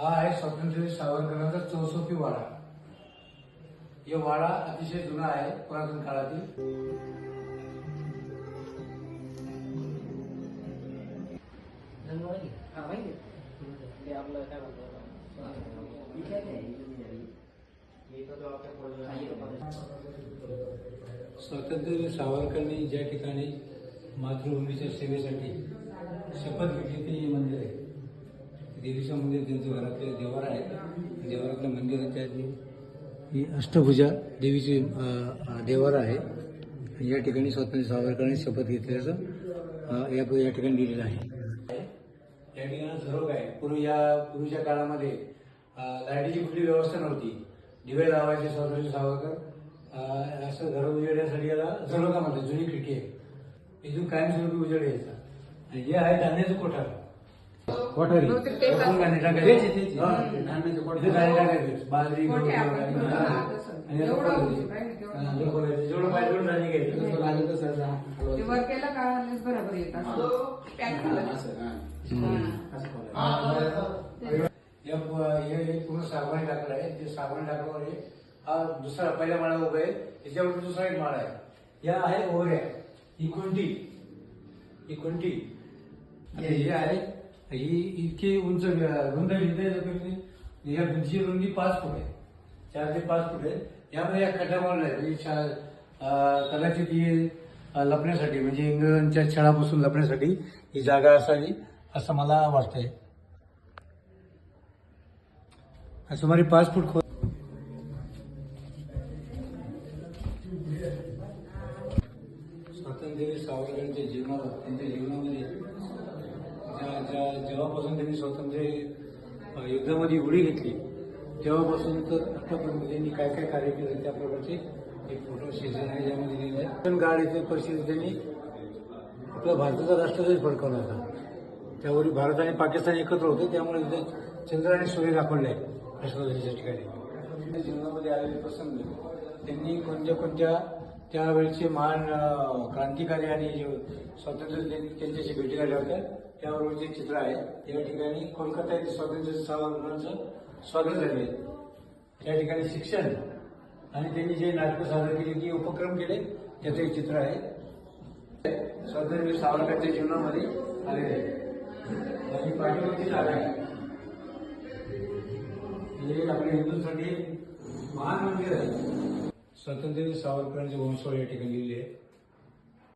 हा आहे स्वातंत्र्य सावरकरांचा चौसोपी वाडा. हे वाडा अतिशय जुना आहे पुरातन काळातील. हा माहिती आपलं काय स्वातंत्र्य सावरकरांनी ज्या ठिकाणी मातृभूमीच्या सेवेसाठी शपथ घेतली ती देवीचं मंदिर त्यांचं घरातले देवार आहे देवारातल्या मंदिराच्या ही अष्टभुजा देवीची देवार आहे. या ठिकाणी स्वातंत्र्य सावरकरांनी शपथ घेतल्याचं या या ठिकाणी लिहिलेलं आहे. या ठिकाणी झरोक आहे. पूर्वी या पूर्वीच्या काळामध्ये लाईटीची कुठली व्यवस्था नव्हती. दिवे लावायचे स्वातंत्र्य सावरकर असं घर उजेडण्यासाठी याला झरोका म्हणतात. जुनी खिडकी आहे. इथून कायमस्वरूपी उजेड यायचा. आणि हे आहे धान्याचं कोठार. कोठारी. आहे, आहे. हा. बाजरी जेवढं पाहिजे तेवढं घ्यायचं. जसं लागेल तसं हलवायचं. असं खोलायचं. हे. पूर्ण साबण टाकलं आहे. ते साबण टाकल्यावर हे हा दुसरा पहिला माळा उभा आहे. त्याच्यावर दुसरा एक माळा आहे. या आहे ओऱ्या ही कोणती? ही कोणती? हे आहे. ही इतकी उंच रुंद भिंत आहे या भिंतीची रुंदी पाच फूट आहे चार ते पाच फूट आहे यामध्ये या खड्डा मारला आहे कदाचित ही लपण्यासाठी म्हणजे इंग्रजांच्या छळापासून लपण्यासाठी ही जागा असावी असं मला वाटतंय. सुमारे पाच फूट खोल स्वातंत्र्य सावरकरांच्या जीवनात त्यांच्या जीवनामध्ये ज्या ज्या जेव्हापासून त्यांनी स्वातंत्र्य युद्धामध्ये उडी घेतली तेव्हापासून तर आतापर्यंत त्यांनी काय काय कार्य केलं त्या प्रकारचे एक फोटो शेजार आहे ज्यामध्ये लिहिलं आहे. पण गाड येथे परिस्थिती त्यांनी आपला भारताचा राष्ट्रध्वज फडकवला होता. त्यावरील भारत आणि पाकिस्तान एकत्र होते त्यामुळे तिथे चंद्र आणि सूर्य दाखवले आहे राष्ट्रध्वजाच्या ठिकाणी. त्यांच्या जीवनामध्ये आलेले प्रसंग त्यांनी कोणत्या कोणत्या त्यावेळचे महान क्रांतिकारी आणि जे स्वातंत्र्य त्यांनी त्यांच्याशी भेटी झाल्या होत्या त्यावरचे चित्र आहे या ठिकाणी कोलकाता येथे स्वातंत्र्य सावरकरांचं स्वागत झाले त्या ठिकाणी शिक्षण आणि त्यांनी जे नाटकं सादर केली की उपक्रम केले त्याचं एक चित्र आहे. स्वातंत्र्य सावरकरच्या जीवनामध्ये आलेले आहे. आणि पाठीवरची जागा आहे. हे आपल्या हिंदूंसाठी महान मंदिर आहे. स्वातंत्र्यवीर सावरकरांचे वंशवळ या ठिकाणी लिहिले आहे.